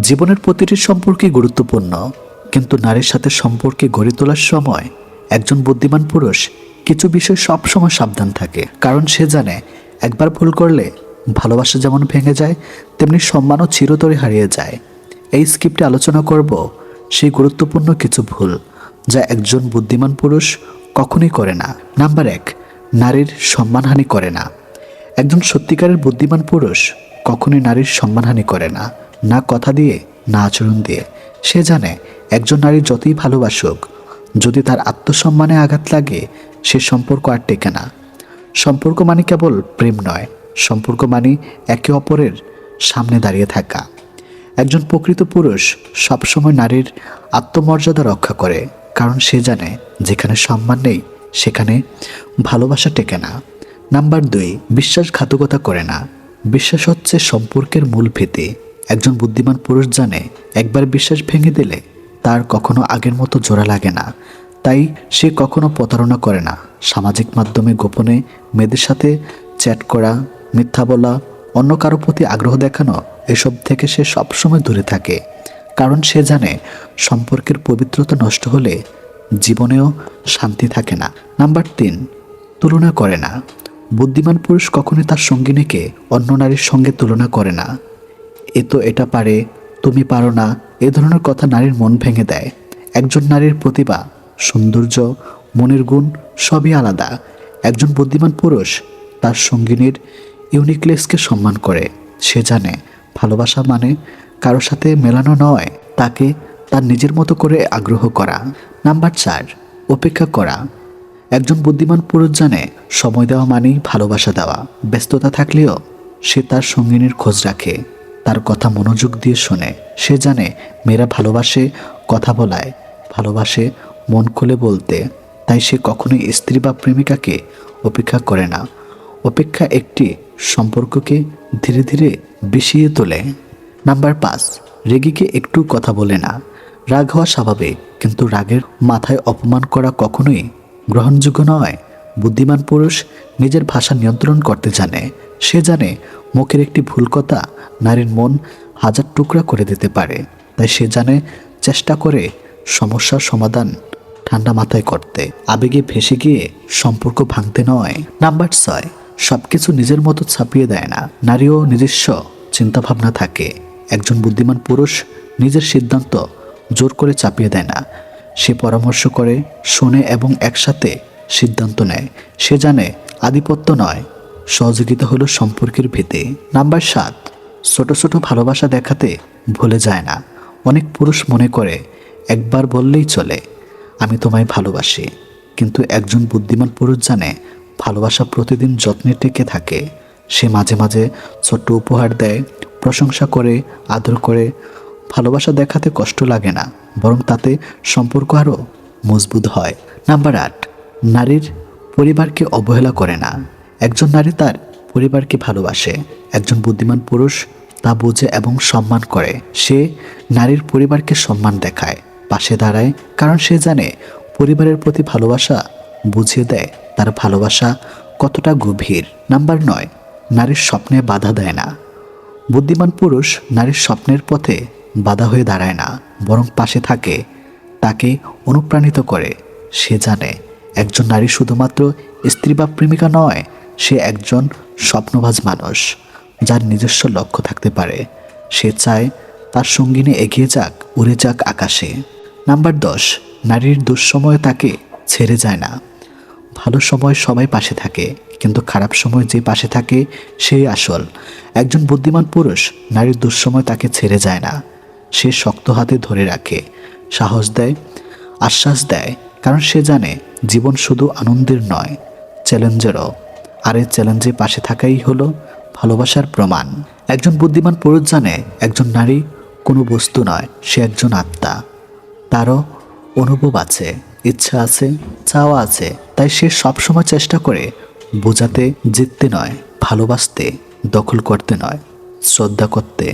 জীবনের প্রতিটি সম্পর্কই গুরুত্বপূর্ণ, কিন্তু নারীর সাথে সম্পর্কে গড়ে তোলার সময় একজন বুদ্ধিমান পুরুষ কিছু বিষয় সবসময় সাবধান থাকে। কারণ সে জানে, একবার ভুল করলে ভালোবাসা যেমন ভেঙে যায়, তেমনি সম্মানও চিরতরে হারিয়ে যায়। এই স্ক্রিপ্টে আলোচনা করব সেই গুরুত্বপূর্ণ কিছু ভুল যা একজন বুদ্ধিমান পুরুষ কখনোই করে না। নাম্বার এক, নারীর সম্মানহানি করে না। একজন সত্যিকারের বুদ্ধিমান পুরুষ কখনোই নারীর সম্মানহানি করে না। না কথা দিয়ে, না আচরণ দিয়ে। সে জানে, একজন নারী যতই ভালোবাসুক, যদি তার আত্মসম্মানে আঘাত লাগে, সে সম্পর্ক আর টেকে না। সম্পর্ক মানে কেবল প্রেম নয়, সম্পর্ক মানে একে অপরের সামনে দাঁড়িয়ে থাকা। একজন প্রকৃত পুরুষ সবসময় নারীর আত্মমর্যাদা রক্ষা করে, কারণ সে জানে, যেখানে সম্মান নেই, সেখানে ভালোবাসা টেকে না। নাম্বার দুই, বিশ্বাসঘাতকতা করে না। বিশ্বাস হচ্ছে সম্পর্কের মূল ভিত্তি একজন বুদ্ধিমান পুরুষ জানে, একবার বিশ্বাস ভেঙে দিলে তার কখনো আগের মতো জোড়া লাগে না। তাই সে কখনো প্রতারণা করে না। সামাজিক মাধ্যমে গোপনে মেয়েদের সাথে চ্যাট করা, মিথ্যা বলা, অন্য কারও প্রতি আগ্রহ দেখানো, এসব থেকে সে সবসময় দূরে থাকে। কারণ সে জানে সম্পর্কের পবিত্রতা নষ্ট হলে জীবনেও শান্তি থাকে না। নাম্বার তিন, তুলনা করে না। বুদ্ধিমান পুরুষ কখনোই তার সঙ্গিনীকে অন্য নারীর সঙ্গে তুলনা করে না। এ তো এটা পারে, তুমি পারো না, এ ধরনের কথা নারীর মন ভেঙে দেয়। একজন নারীর প্রতিভা, সৌন্দর্য, মনের গুণ সবই আলাদা। একজন বুদ্ধিমান পুরুষ তার সঙ্গিনীর ইউনিকনেসকে সম্মান করে। সে জানে, ভালোবাসা মানে কারও সাথে মেলানো নয়, তাকে তার নিজের মতো করে আগ্রহ করা। নাম্বার চার, অপেক্ষা করা। একজন বুদ্ধিমান পুরুষ জানে, সময় দেওয়া মানেই ভালোবাসা দেওয়া। ব্যস্ততা থাকলেও সে তার সঙ্গিনীর খোঁজ রাখে। তার কথা মনোযোগ দিয়ে শোনে। সে জানে, মেয়েরা ভালোবাসে, কথা বলায়। ভালোবাসে, মন খুলে বলতে। তাই সে কখনোই স্ত্রী বা প্রেমিকাকে অপেক্ষা করে না। অপেক্ষা একটি সম্পর্ককে ধীরে ধীরে বিষিয়ে তোলে। নাম্বার পাঁচ, রেগিকে একটু কথা বলে না। রাগ হওয়া স্বাভাবিক, কিন্তু রাগের মাথায় অপমান করা কখনোই গ্রহণযোগ্য নয়। বুদ্ধিমান পুরুষ নিজের ভাষা নিয়ন্ত্রণ করতে জানে। সে জানে মুখের একটি ভুল কথা নারীর মন হাজার টুকরা করে দিতে পারে। তাই সে জানে চেষ্টা করে সমস্যার সমাধান ঠান্ডা মাথায় করতে। আবেগে ভেসে গিয়ে সম্পর্ক ভাঙতে নয়। নাম্বার ছয়, সবকিছু নিজের মতো ছাপিয়ে দেয় না। নারীও নিজস্ব চিন্তাভাবনা থাকে। একজন বুদ্ধিমান পুরুষ নিজের সিদ্ধান্ত জোর করে চাপিয়ে দেয় না। সে পরামর্শ করে, শোনে এবং একসাথে সিদ্ধান্ত নেয়। সে জানে আধিপত্য নয়। সহযোগিতা হলো সম্পর্কের ভিত্তি নাম্বার সাত, ছোট ছোট ভালোবাসা দেখাতে ভুলে যায় না। অনেক পুরুষ মনে করে, একবার বললেই চলে, আমি তোমায় ভালোবাসি। কিন্তু একজন বুদ্ধিমান পুরুষ জানে, ভালোবাসা প্রতিদিন যত্নে টেকে থাকে। সে মাঝে মাঝে ছোট্ট উপহার দেয়, প্রশংসা করে, আদর করে। ভালোবাসা দেখাতে কষ্ট লাগে না, বরং তাতে সম্পর্ক আরও মজবুত হয়। নাম্বার আট নারীর পরিবারকে অবহেলা করে না। একজন নারী তার পরিবারকে ভালোবাসে, একজন বুদ্ধিমান পুরুষ তা বোঝে এবং সম্মান করে। সে নারীর পরিবারকে সম্মান দেখায়, পাশে দাঁড়ায়, কারণ সে জানে পরিবারের প্রতি ভালোবাসা বুঝিয়ে দেয়, তার ভালোবাসা কতটা গভীর। নাম্বার নয়, নারীর স্বপ্নে বাধা দেয় না। বুদ্ধিমান পুরুষ নারীর স্বপ্নের পথে বাধা হয়ে দাঁড়ায় না, বরং পাশে থাকে, তাকে অনুপ্রাণিত করে। সে জানে একজন নারী শুধুমাত্র স্ত্রী বা প্রেমিকা নয়, সে একজন স্বপ্নবাজ মানুষ, যার নিজস্ব লক্ষ্য থাকতে পারে। সে চায় তার সঙ্গিনী এগিয়ে যাক, উড়ে যাক আকাশে। নাম্বার দশ, নারীর দুঃসময়ে তাকে ছেড়ে যায় না। ভালো সময় সবাই পাশে থাকে, কিন্তু খারাপ সময় যে পাশে থাকে, সেই আসল। একজন বুদ্ধিমান পুরুষ নারীর দুঃসময় তাকে ছেড়ে যায় না। সে শক্ত হাতে ধরে রাখে, সাহস দেয়, আশ্বাস দেয় কারণ সে জানে জীবন শুধু আনন্দের নয়, চ্যালেঞ্জেরও। আর এই চ্যালেঞ্জে পাশে থাকাই হলো ভালোবাসার প্রমাণ। একজন বুদ্ধিমান পুরুষ জানে একজন নারী কোনো বস্তু নয়, সে একজন আত্মা। তারও অনুভব আছে, ইচ্ছা আছে, চাওয়া আছে। তাই সে সবসময় চেষ্টা করে বোঝাতে, জিততে নয়, ভালোবাসতে, দখল করতে নয়, শ্রদ্ধা করতে,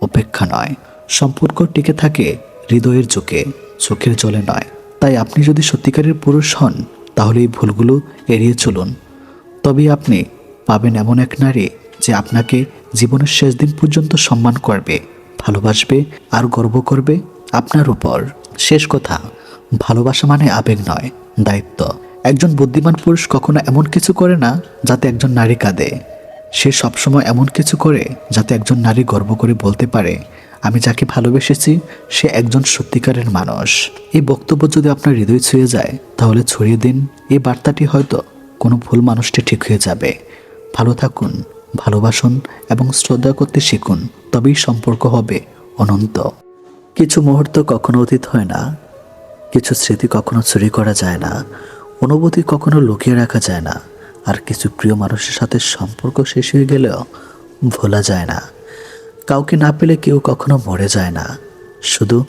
অপেক্ষা নয়। সম্পর্ক টিকে থাকে হৃদয়ের চোখে চোখের জলে নয়। তাই আপনি যদি সত্যিকারের পুরুষ হন, তাহলে এই ভুলগুলো এড়িয়ে চলুন। তবে আপনি পাবেন এমন এক নারী যে আপনাকে জীবনের শেষ দিন পর্যন্ত সম্মান করবে, ভালোবাসবে আর গর্ব করবে আপনার উপর। শেষ কথা, ভালোবাসা মানে আবেগ নয়, দায়িত্ব। একজন বুদ্ধিমান পুরুষ কখনো এমন কিছু করে না যাতে একজন নারী কাঁদে। সে সবসময় এমন কিছু করে যাতে একজন নারী গর্ব করে বলতে পারে, আমি যাকে ভালোবেসেছি, সে একজন সত্যিকারের মানুষ। এই বক্তব্য যদি আপনার হৃদয় ছুঁয়ে যায়, তাহলে ছড়িয়ে দিন। এই বার্তাটি হয়তো কোনো ভুল মানুষটি ঠিক হয়ে যাবে। ভালো থাকুন, ভালোবাসুন এবং শ্রদ্ধা করতে শিখুন, তবেই সম্পর্ক হবে অনন্ত। কিছু মুহূর্ত কখনো অতীত হয় না, কিছু স্মৃতি কখনো চুরি করা যায় না, অনুভূতি কখনো লুকিয়ে রাখা যায় না। আর কিছু প্রিয় মানুষের সাথে সম্পর্ক শেষ হয়ে গেলেও ভোলা যায় না। কাউকে না পেলে কেউ কখনো মরে যায় না। শুধু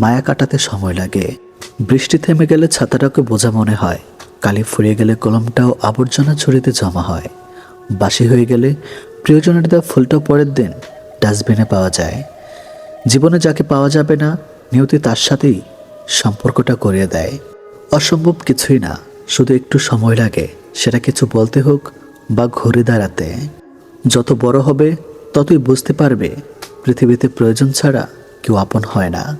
মায়া কাটাতে সময় লাগে। বৃষ্টি থেমে গেলে ছাতাটাকে বোঝা মনে হয়। কালি ফুরিয়ে গেলে কলমটাও আবর্জনা ছড়িতে জমা হয়। বাসি হয়ে গেলে প্রিয়জনের দেওয়া ফুলটা পরের দিন ডাস্টবিনে পাওয়া যায়। জীবনে যাকে পাওয়া যাবে না, নিয়তি তার সাথেই সম্পর্কটা করিয়ে দেয়। অসম্ভব কিছুই না, শুধু একটু সময় লাগে। সেটা কিছু বলতে হোক বা ঘুরে দাঁড়াতে। যত বড় হবে, ততই বুঝতে পারবে পৃথিবীতে প্রয়োজন ছাড়া কেউ আপন হয় না।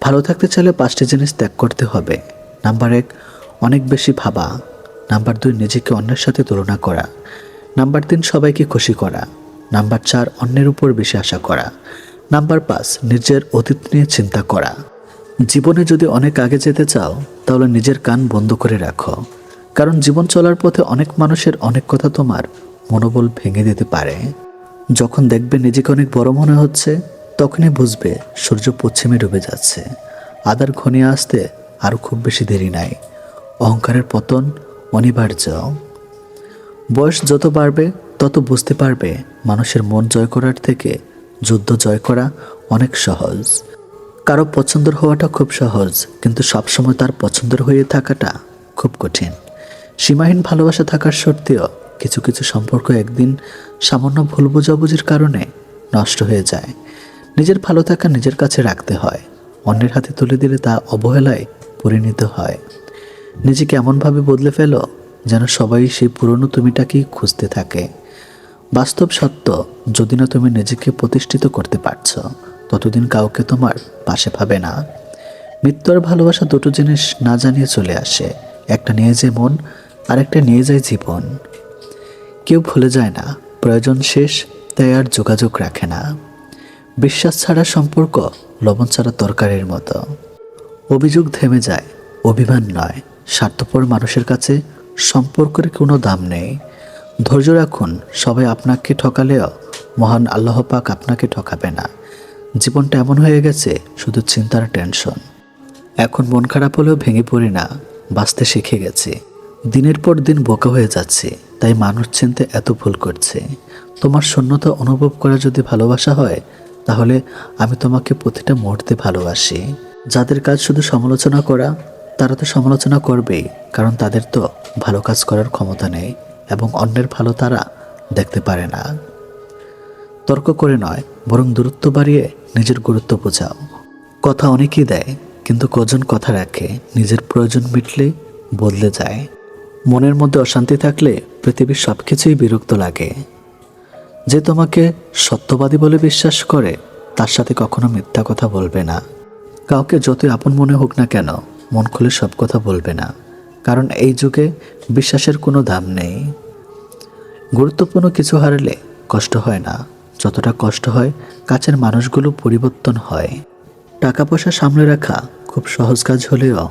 ভালো থাকতে চাইলে পাঁচটি জিনিস ত্যাগ করতে হবে। নাম্বার এক, অনেক বেশি ভাবা। নাম্বার দুই, নিজেকে অন্যের সাথে তুলনা করা। নাম্বার তিন, সবাইকে খুশি করা। নাম্বার চার, অন্যের উপর বেশি আশা করা। নাম্বার পাঁচ, নিজের অতীত নিয়ে চিন্তা করা। জীবনে যদি অনেক আগে যেতে চাও, তাহলে নিজের কান বন্ধ করে রাখো। কারণ জীবন চলার পথে অনেক মানুষের অনেক কথা তোমার মনোবল ভেঙে দিতে পারে। যখন দেখবে নিজেকে অনেক বড় মনে হচ্ছে, তখনই বুঝবে সূর্য পশ্চিমে ডুবে যাচ্ছে। আদার ঘনিয়ে আসতে আর খুব বেশি দেরি নাই। অহংকারের পতন অনিবার্য। বয়স যত বাড়বে, তত বুঝতে পারবে মানুষের মন জয় করার থেকে যুদ্ধ জয় করা অনেক সহজ। কারও পছন্দের হওয়াটা খুব সহজ, কিন্তু সবসময় তার পছন্দের হয়ে থাকাটা খুব কঠিন। সীমাহীন ভালোবাসা থাকার সত্ত্বেও কিছু কিছু সম্পর্ক একদিন সামান্য ভুল বোঝাবুঝির কারণে নষ্ট হয়ে যায়। নিজের ভালো থাকা নিজের কাছে রাখতে হয়। অন্যের হাতে তুলে দিলে তা অবহেলায় পরিণত হয়। নিজেকে এমনভাবে বদলে ফেলো যেন সবাই সেই পুরনো তুমিটাকেই খুঁজতে থাকে। বাস্তব সত্য, যদি না তুমি নিজেকে প্রতিষ্ঠিত করতে পারছ, ততদিন কাউকে তোমার পাশে পাবে না। মৃত্যু আর ভালোবাসা দুটো জিনিস না জানিয়ে চলে আসে। একটা নিয়ে যে মন আর একটা নিয়ে যায় জীবন। কেউ ভুলে যায় না, প্রয়োজন শেষ, তাই আর যোগাযোগ রাখে না। বিশ্বাস ছাড়া সম্পর্ক লবণ ছাড়া তরকারির মতো। অভিযোগ থেমে যায়, অভিমান নয়। স্বার্থপর মানুষের কাছে সম্পর্কের কোনো দাম নেই। ধৈর্য রাখুন, সবাই আপনাকে ঠকালেও মহান আল্লাহ পাক আপনাকে ঠকাবে না। জীবনটা এমন হয়ে গেছে, শুধু চিন্তার টেনশন। এখন মন খারাপ হলেও ভেঙে পড়ি না, বাঁচতে শিখে গেছি। দিনের পর দিন বোকা হয়ে যাচ্ছে, তাই মানুষ চিনতে এত ভুল করছে। তোমার শূন্যতা অনুভব করা যদি ভালোবাসা হয়, তাহলে আমি তোমাকে প্রতিটা মুহূর্তে ভালোবাসি। যাদের কাজ শুধু সমালোচনা করা, তারা তো সমালোচনা করবেই, কারণ তাদের তো ভালো কাজ করার ক্ষমতা নেই, এবং অন্যের ভালো তারা দেখতে পারে না। তর্ক করে নয়, বরং দূরত্ব বাড়িয়ে নিজের গুরুত্ব বোঝাও। কথা অনেকেই দেয়, কিন্তু কজন কথা রাখে, নিজের প্রয়োজন মিটলে বদলে যায়। মনের মধ্যে অশান্তি থাকলে পৃথিবীর সব কিছুই বিরক্ত লাগে। যে তোমাকে সত্যবাদী বলে বিশ্বাস করে, তার সাথে কখনো মিথ্যা কথা বলবে না। কাউকে যতই আপন মনে হোক না কেন, মন খুলে সব কথা বলবে না। কারণ এই যুগে বিশ্বাসের কোনো দাম নেই। গুরুত্বপূর্ণ কিছু হারালে কষ্ট হয় না। যতটা কষ্ট হয়, কাছের মানুষগুলো পরিবর্তন হয়। টাকা পয়সা সামলে রাখা খুব সহজ কাজ হলেও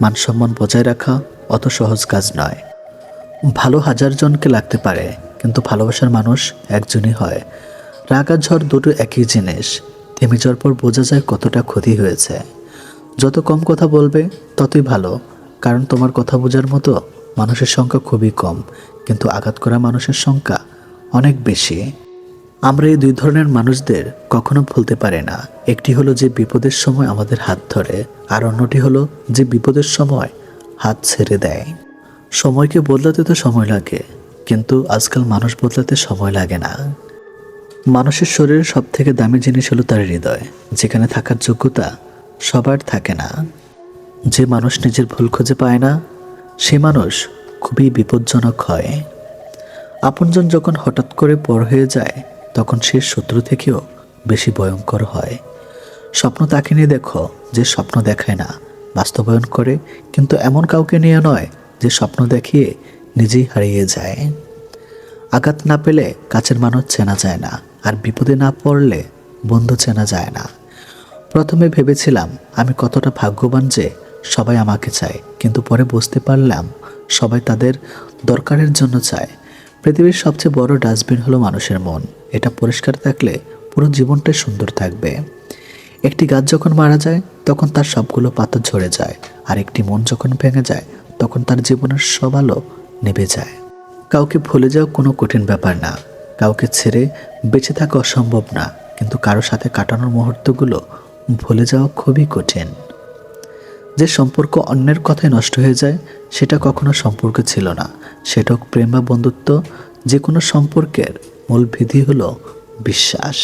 মানসম্মান বজায় রাখা অত সহজ কাজ নয়। ভালো হাজার জনকে লাগতে পারে, কিন্তু ভালোবাসার মানুষ একজনই হয়। রাগ আর ঝড় দুটো একই জিনিস। থেমে যাওয়ার পর বোঝা যায় কতটা ক্ষতি হয়েছে। যত কম কথা বলবে, ততই ভালো। কারণ তোমার কথা বোঝার মতো মানুষের সংখ্যা খুবই কম, কিন্তু আঘাত করা মানুষের সংখ্যা অনেক বেশি। আমরা এই দুই ধরনের মানুষদের কখনো ভুলতে পারি না। একটি হলো যে বিপদের সময় আমাদের হাত ধরে, আর অন্যটি হলো যে বিপদের সময় হাত ছেড়ে দেয়। সময়কে বদলাতে তো সময় লাগে, কিন্তু আজকাল মানুষ বদলাতে সময় লাগে না। মানুষের শরীরের সব থেকে দামি জিনিস হলো তার হৃদয়, যেখানে থাকার যোগ্যতা সবার থাকে না। যে মানুষ নিজের ভুল খুঁজে পায় না, সে মানুষ খুবই বিপজ্জনক হয়। আপনজন যখন হঠাৎ করে পর হয়ে যায়, তখন সে শত্রু থেকেও বেশি ভয়ঙ্কর হয়। স্বপ্ন তাকে নিয়ে দেখো, যে স্বপ্ন দেখায় না বাস্তবায়ন করে, কিন্তু এমন কাউকে নিয়ে নয় যে স্বপ্ন দেখিয়ে নিজেই হারিয়ে যায়। আঘাত না পেলে কাছের মানুষ চেনা যায় না, আর বিপদে না পড়লে বন্ধু চেনা যায় না। প্রথমে ভেবেছিলাম, আমি কতটা ভাগ্যবান যে সবাই আমাকে চায়, কিন্তু পরে বুঝতে পারলাম, সবাই তাদের দরকারের জন্য চায়। পৃথিবীর সবচেয়ে বড় ডাস্টবিন হলো মানুষের মন। এটা পরিষ্কার থাকলে পুরো জীবনটাই সুন্দর থাকবে। একটি গাছ যখন মারা যায়, তখন তার সবগুলো পাতা ঝরে যায়, আর একটি মন যখন ভেঙে যায়, তখন তার জীবনের সব আলো নেভে যায়। কাউকে ভুলে যাওয়া কোনো কঠিন ব্যাপার না। কাউকে ছেড়ে বেঁচে থাকা অসম্ভব না, কিন্তু কারও সাথে কাটানোর মুহূর্তগুলো ভুলে যাওয়া খুবই কঠিন। যে সম্পর্ক অন্যের কথায় নষ্ট হয়ে যায়, সেটা কখনো সম্পর্ক ছিল না। সেটা হোক প্রেম বা বন্ধুত্ব যে কোনো সম্পর্কের মূল বিধি হলো বিশ্বাস।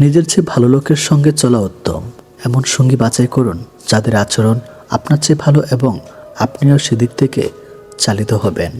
নিজের চেয়ে ভালো লোকের সঙ্গে চলা উত্তম। এমন সঙ্গী বাছাই করুন, যাদের আচরণ আপনার চেয়ে ভালো এবং আপনিও সেদিক থেকে চালিত হবেন।